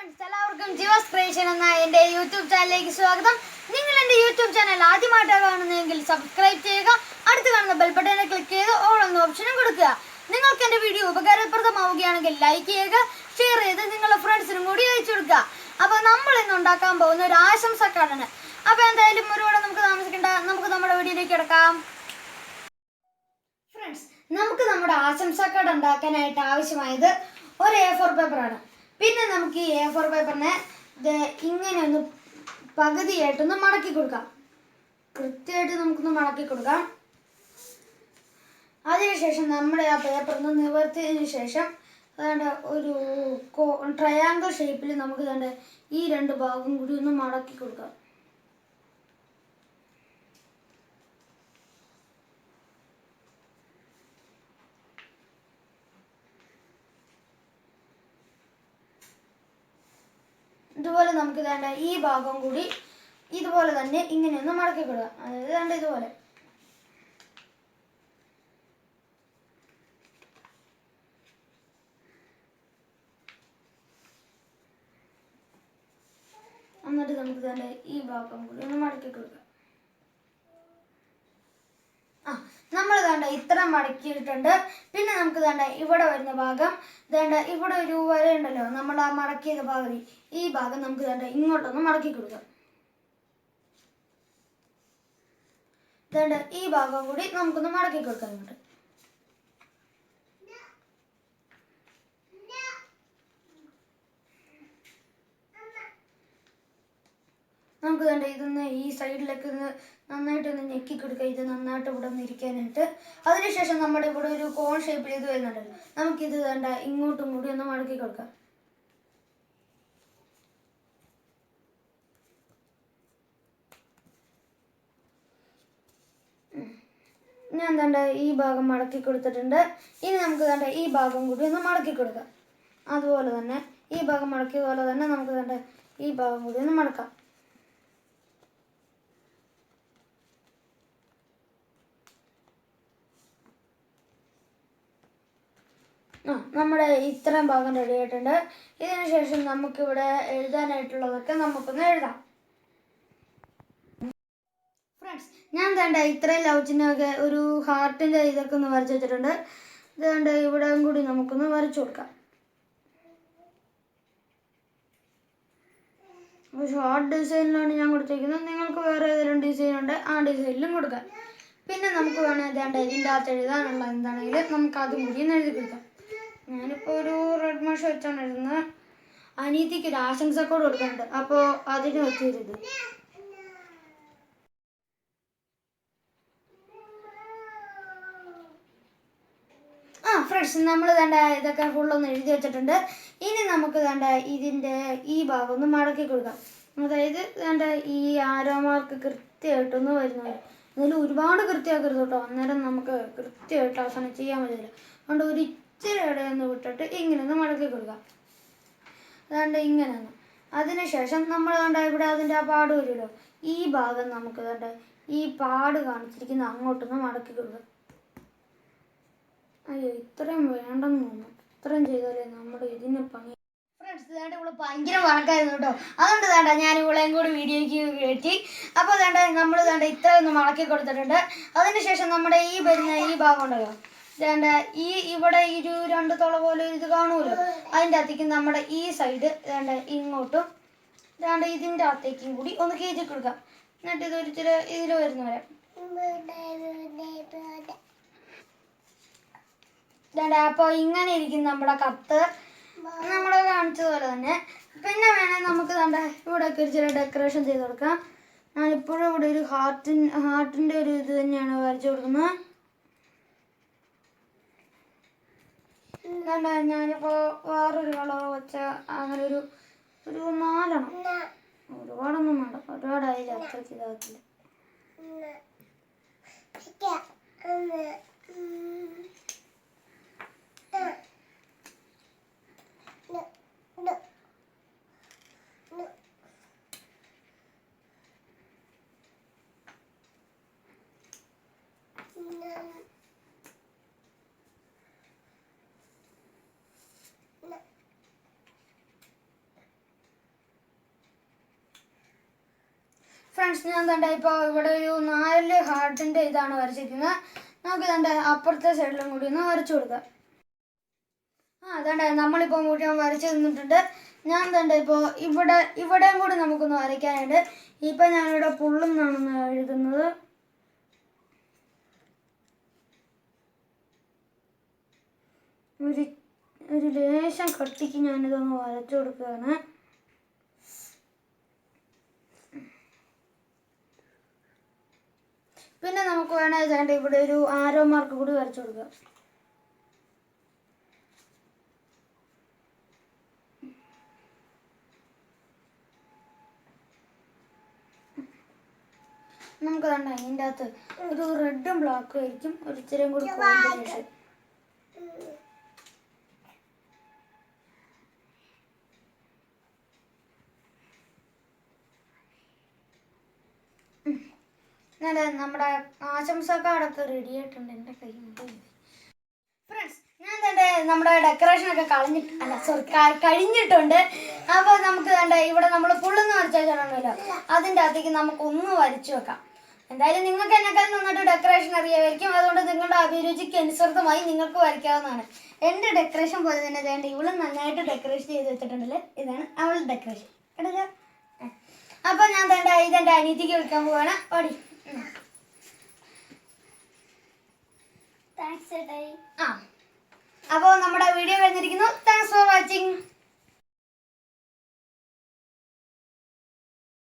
Friends എല്ലാവർക്കും ജീവസ് creation എന്ന എന്റെ യൂട്യൂബ് ചാനലിലേക്ക് സ്വാഗതം. നിങ്ങൾ എന്റെ യൂട്യൂബ് ചാനൽ ആദ്യമായിട്ടാണ് കാണുന്നതെങ്കിൽ സബ്സ്ക്രൈബ് ചെയ്യുക അടുത്ത് കാണുന്ന ബെൽ ബട്ടണിൽ ക്ലിക്ക് ചെയ്ത് ഓൾ എന്ന ഓപ്ഷനും കൊടുക്കുക. നിങ്ങൾക്ക് എന്റെ വീഡിയോ ഉപകാരപ്രദമാവുകയാണെങ്കിൽ ലൈക്ക് ചെയ്യുക ഷെയർ ചെയ്ത് നിങ്ങളുടെ ഫ്രണ്ട്സിനും കൂടി അയച്ചു കൊടുക്കുക. അപ്പോൾ നമ്മൾ ഇന്ന് ഉണ്ടാക്കാൻ പോകുന്ന ഒരു ആശംസ കാർഡാണ് അപ്പോൾ എന്തായാലും ഒരുപാട് നമുക്ക് താമസിക്കേണ്ട നമുക്ക് നമ്മുടെ വീഡിയോയിലേക്ക് കിടക്കാം. ഫ്രണ്ട്സ് നമുക്ക് നമ്മുടെ ആശംസക്കാട് ഉണ്ടാക്കാനായിട്ട് ആവശ്യമായത് ഒരു എ ഫോർ പേപ്പറാണ് പിന്നെ നമുക്ക് ഈ എ ഫോർ പേപ്പറിനെ ഇങ്ങനെ ഒന്ന് പകുതിയായിട്ടൊന്ന് മടക്കി കൊടുക്കാം. കൃത്യമായിട്ട് നമുക്കൊന്ന് മടക്കി കൊടുക്കാം. അതിനുശേഷം നമ്മുടെ ആ പേപ്പർ ഒന്ന് നിവർത്തിയതിനു ശേഷം വേണ്ട ഒരു ട്രയാങ്കിൾ ഷേപ്പിൽ നമുക്ക് വേണ്ട ഈ രണ്ട് ഭാഗം കൂടി ഒന്ന് മടക്കി കൊടുക്കാം. ഇതുപോലെ നമുക്ക് വേണ്ട ഈ ഭാഗം കൂടി ഇതുപോലെ തന്നെ ഇങ്ങനെയൊന്ന് മടക്കി കൊടുക്കുക അതായത് വേണ്ട ഇതുപോലെ. എന്നിട്ട് നമുക്ക് തന്നെ ഈ ഭാഗം കൂടി ഒന്ന് മടക്കി കൊടുക്കാം ആ നമ്മൾ വേണ്ട ഇത്ര മടക്കിയിട്ടുണ്ട്. പിന്നെ നമുക്ക് വേണ്ട ഇവിടെ വരുന്ന ഭാഗം വേണ്ട ഇവിടെ ഒരു വര ഉണ്ടല്ലോ നമ്മൾ ആ മടക്കിയത് ഭാഗം. ഈ ഭാഗം നമുക്ക് വേണ്ട ഇങ്ങോട്ടൊന്ന് മടക്കി കൊടുക്കാം. വേണ്ട ഈ ഭാഗം കൂടി നമുക്കൊന്ന് മടക്കി കൊടുക്കാം ഇങ്ങോട്ട്. നമുക്ക് വേണ്ട ഇതൊന്ന് ഈ സൈഡിലേക്ക് ഒന്ന് നന്നായിട്ട് ഒന്ന് ഞെക്കി കൊടുക്കുക ഇത് നന്നായിട്ട് ഇവിടെ ഒന്ന് ഇരിക്കാനായിട്ട്. അതിനുശേഷം നമ്മുടെ ഇവിടെ ഒരു കോൺ ഷേപ്പിൽ ഇത് വരുന്നുണ്ടല്ലോ നമുക്കിത് വേണ്ട ഇങ്ങോട്ടും കൂടി ഒന്ന് മടക്കി കൊടുക്കാം. ഞാൻ തണ്ട ഈ ഭാഗം മടക്കി കൊടുത്തിട്ടുണ്ട്. ഇനി നമുക്ക് വേണ്ട ഈ ഭാഗം കൂടി ഒന്ന് മടക്കി കൊടുക്കാം. അതുപോലെ തന്നെ ഈ ഭാഗം മടക്കിയ പോലെ തന്നെ നമുക്ക് വേണ്ട ഈ ഭാഗം കൂടി ഒന്ന് മടക്കാം. നമ്മുടെ ഇത്രയും ഭാഗം റെഡി ആയിട്ടുണ്ട്. ഇതിനുശേഷം നമുക്കിവിടെ എഴുതാനായിട്ടുള്ളതൊക്കെ നമുക്കൊന്ന് എഴുതാം. ഫ്രണ്ട്സ് ഞാൻ വേണ്ട ഇത്രയും ലവ് ചിഹ്നമൊക്കെ ഒരു ഹാർട്ടിന്റെ ഇതൊക്കെ ഒന്ന് വരച്ച് വെച്ചിട്ടുണ്ട്. ഇത് കണ്ട ഇവിടെ കൂടി നമുക്കൊന്ന് വരച്ചു കൊടുക്കാം. ഷോർട്ട് ഡിസൈനിലാണ് ഞാൻ കൊടുത്തിരിക്കുന്നത് നിങ്ങൾക്ക് വേറെ ഏതെങ്കിലും ഡിസൈൻ ഉണ്ട് ആ ഡിസൈനിലും കൊടുക്കാം. പിന്നെ നമുക്ക് വേണമെങ്കിൽ ഇതിന്റെ അകത്ത് എഴുതാനുള്ള എന്താണെങ്കിലും നമുക്ക് അതും കൂടി എഴുതി കൊടുക്കാം. ഒരു റെഡ് മാഷ് വെച്ചാണ് എഴുതുന്നത് അനീതിക്ക് ഒരു ആശംസക്കോട് കൊടുക്കുന്നുണ്ട്. അപ്പോ അതിന് വെച്ചിരുത് ആ ഫ്രണ്ട്സ് നമ്മൾ തണ്ട ഇതൊക്കെ ഫുള്ളൊന്ന് എഴുതി വെച്ചിട്ടുണ്ട്. ഇനി നമുക്ക് തണ്ട ഇതിന്റെ ഈ ഭാഗം ഒന്ന് മടക്കി കൊടുക്കാം. അതായത് തണ്ട ഈ ആരോ മാർക്ക് കൃത്യമായിട്ടൊന്ന് വരുന്ന. വരും അതിൽ ഒരുപാട് കൃത്യമാക്കരുത് കേട്ടോ. അന്നേരം നമുക്ക് കൃത്യമായിട്ട് അവസാനം ചെയ്യാൻ പറ്റില്ല അതുകൊണ്ട് ഒരു ഇച്ചിരി ഇടയൊന്ന് വിട്ടിട്ട് ഇങ്ങനെ ഒന്ന് മടക്കി കൊടുക്കാം അതാണ്ട് ഇങ്ങനെ ഒന്ന് അതിനുശേഷം നമ്മൾ കണ്ട ഇവിടെ അതിന്റെ ആ പാട് വരുമല്ലോ. ഈ ഭാഗം നമുക്ക് കണ്ട ഈ പാട് കാണിച്ചിരിക്കുന്ന അങ്ങോട്ടൊന്ന് മടക്കി കൊടുക്കുക. അയ്യോ ഇത്രയും വേണ്ടെന്ന് തോന്നുന്നു. ഇത്രയും ചെയ്താലേ നമ്മുടെ ഇതിന് പണി. ഫ്രണ്ട്സ് ഇതാണ്ട് ഇവിടെ ഭയങ്കര വഴക്കായിരുന്നു കേട്ടോ. അതുകൊണ്ട് വേണ്ട ഞാൻ ഇവളെയും കൂടി വീഡിയോയ്ക്ക് കയറ്റി അപ്പോൾ വേണ്ട നമ്മൾ വേണ്ട ഇത്രയൊന്ന് ഒന്ന് മടക്കി കൊടുത്തിട്ടുണ്ട്. അതിനുശേഷം നമ്മുടെ ഈ വരുന്ന ഈ ഭാഗം ഉണ്ടല്ലോ. വേണ്ട ഈ ഇവിടെ ഒരു രണ്ട് തുള പോലെ ഇത് കാണുമല്ലോ? അതിന്റെ അകത്തേക്ക് നമ്മുടെ ഈ സൈഡ് വേണ്ട ഇങ്ങോട്ടും വേണ്ട ഇതിന്റെ അകത്തേക്കും കൂടി ഒന്ന് കയറ്റി കൊടുക്കാം. എന്നിട്ട് ഇത് ഒരു ചില ഇതിൽ വരുന്ന വരെ. വേണ്ട ഇങ്ങനെ ഇരിക്കും നമ്മുടെ കത്ത്. നമ്മൾ കാണിച്ചതുപോലെ തന്നെ. പിന്നെ വേണേൽ നമുക്ക് കണ്ട ഇവിടെ ഒക്കെ ഒരു ചില ഡെക്കറേഷൻ ചെയ്ത് കൊടുക്കാം. ഞാനിപ്പോഴും ഇവിടെ ഒരു ഹാർട്ടിൻ ഹാർട്ടിന്റെ ഒരു ഇത് തന്നെയാണ് വരച്ചു കൊടുക്കുന്നത്. വേണ്ട ഞാനിപ്പോൾ വേറൊരു കളർ വെച്ച അങ്ങനെ ഒരു ഒരു നാലെണ്ണം ഒരുപാടൊന്നും വേണ്ട. ഒരുപാടായില്ല അത്രയ്ക്ക് ഇതാകത്തില്ല. ഫ്രണ്ട്സ് ഞാൻ തണ്ട ഇപ്പോൾ ഇവിടെ ഒരു നാല് ഹാർട്ടിന്റെ ഇതാണ് വരച്ചിരിക്കുന്നത്. നമുക്ക് കണ്ട അപ്പുറത്തെ സൈഡിലും കൂടി ഒന്ന് വരച്ചു കൊടുക്കാം. ആ അതണ്ട നമ്മളിപ്പോൾ മുഴുവൻ വരച്ചു നിന്നിട്ടുണ്ട് ഞാൻ തണ്ട ഇപ്പോൾ ഇവിടെ ഇവിടെയും കൂടി നമുക്കൊന്ന് വരയ്ക്കാനുണ്ട് ഇപ്പം ഞാനിവിടെ പുള്ളും പുള്ളുന്നാണ് എഴുതുന്നത്. ഒരു ഒരു ലേശം കട്ടിക്ക് ഞാനിതൊന്ന് വരച്ചു കൊടുക്കുകയാണ് പിന്നെ വേണമെങ്കിൽ ഇവിടെ ഒരു ആരോ മാർക്ക് കൂടി വരച്ചു കൊടുക്കുക. നമുക്ക് വേണ്ട അതിന്റെ അകത്ത് ഒരു റെഡും ബ്ലാക്കും ആയിരിക്കും. ഒരു ഇച്ചിരിയും കൂടി കോമ്പിനേഷൻ ഞാൻ നമ്മുടെ ആശംസ കാർഡൊക്കെ റെഡി ആയിട്ടുണ്ട് എന്റെ കയ്യിൽ ഫ്രണ്ട്സ് ഞാൻ തന്നെ നമ്മുടെ ഡെക്കറേഷൻ ഒക്കെ കളഞ്ഞിട്ട് അല്ല സോറി കഴിഞ്ഞിട്ടുണ്ട്. അപ്പോൾ നമുക്ക് വേണ്ട ഇവിടെ നമ്മൾ പുള്ളെന്ന് വരച്ചാണല്ലോ അതിന്റെ അകത്തേക്ക് നമുക്ക് ഒന്ന് വരച്ചു വെക്കാം. എന്തായാലും നിങ്ങൾക്ക് എന്നെക്കാൾ നന്നായിട്ട് ഡെക്കറേഷൻ അറിയാമായിരിക്കും. അതുകൊണ്ട് നിങ്ങളുടെ അഭിരുചിക്ക് അനുസൃതമായി നിങ്ങൾക്ക് വരയ്ക്കാവുന്നതാണ്. എന്റെ ഡെക്കറേഷൻ പോലെ തന്നെ വേണ്ട ഇവളും നന്നായിട്ട് ഡെക്കറേഷൻ ചെയ്ത് വെച്ചിട്ടുണ്ടല്ലേ? ഇതാണ് അവളുടെ ഡെക്കറേഷൻ കേട്ടല്ലോ? അപ്പോൾ ഞാൻ വേണ്ട ഇതെന്റെ അനീതിക്ക് വിളിക്കാൻ പോവാണ്. ഓടി. Thanks, Eddie.